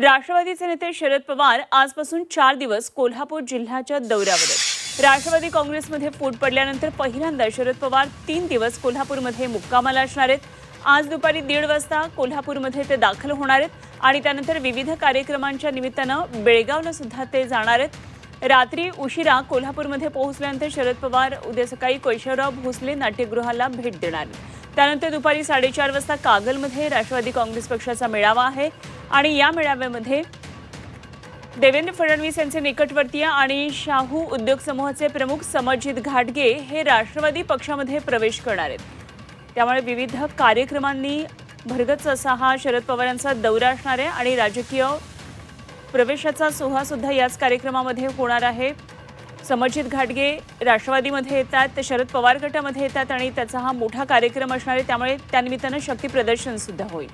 राष्ट्रवादीचे नेते शरद पवार आजपासून चार दिवस कोल्हापूर जिल्ह्याच्या दौऱ्यावर आहेत. राष्ट्रवादी काँग्रेसमध्ये फूट पडल्यानंतर पहिल्यांदा शरद पवार तीन दिवस कोल्हापूरमध्ये मुक्कामाला असणार आहेत. आज दुपारी दीड वाजता कोल्हापूरमध्ये ते दाखल होणार आहेत आणि त्यानंतर विविध कार्यक्रमांच्या निमित्तानं बेळगावला सुद्धा ते जाणार आहेत. रात्री उशिरा कोल्हापूरमध्ये पोहोचल्यानंतर शरद पवार उद्या सकाळी कैशवराव भोसले नाट्यगृहाला भेट देणार त्यानंतर दुपारी साडेचार वाजता कागलमध्ये राष्ट्रवादी काँग्रेस पक्षाचा मेळावा आहे. आणि या मेळाव्यामध्ये देवेंद्र फडणवीस यांचे निकटवर्तीय आणि शाहू उद्योग समूहाचे प्रमुख समरजित घाटगे हे राष्ट्रवादी पक्षामध्ये प्रवेश करणार आहेत. त्यामुळे विविध कार्यक्रमांनी भरगच असा हा शरद पवार यांचा दौरा असणार आहे आणि राजकीय प्रवेशाचा सोहळा सुद्धा याच कार्यक्रमामध्ये होणार आहे. समरजित घाटगे राष्ट्रवादीमध्ये येतात ते शरद पवार गटामध्ये येतात आणि त्याचा हा मोठा कार्यक्रम असणार आहे. त्यामुळे त्यानिमित्तानं शक्ती प्रदर्शन सुद्धा होईल.